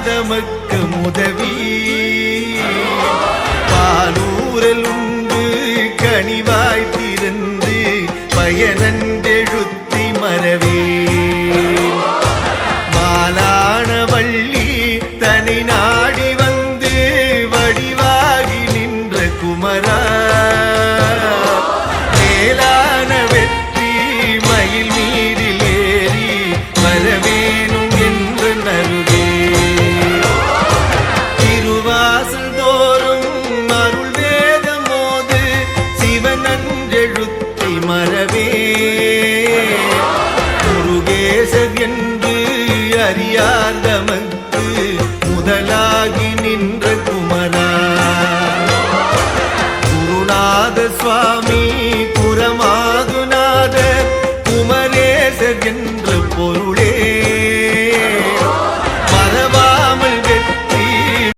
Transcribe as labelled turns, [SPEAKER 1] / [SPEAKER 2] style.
[SPEAKER 1] அடியாத மக்க உதவி. பாலூரல் உண்டு கனிவாய் திறந்து பயனன்றெழுத்தி மறவே. மாலான வள்ளி தனி நாடி வந்து வடிவாகி நின்ற குமரா. சுவாமி புறமாகுநாத குமரேசர் என்ற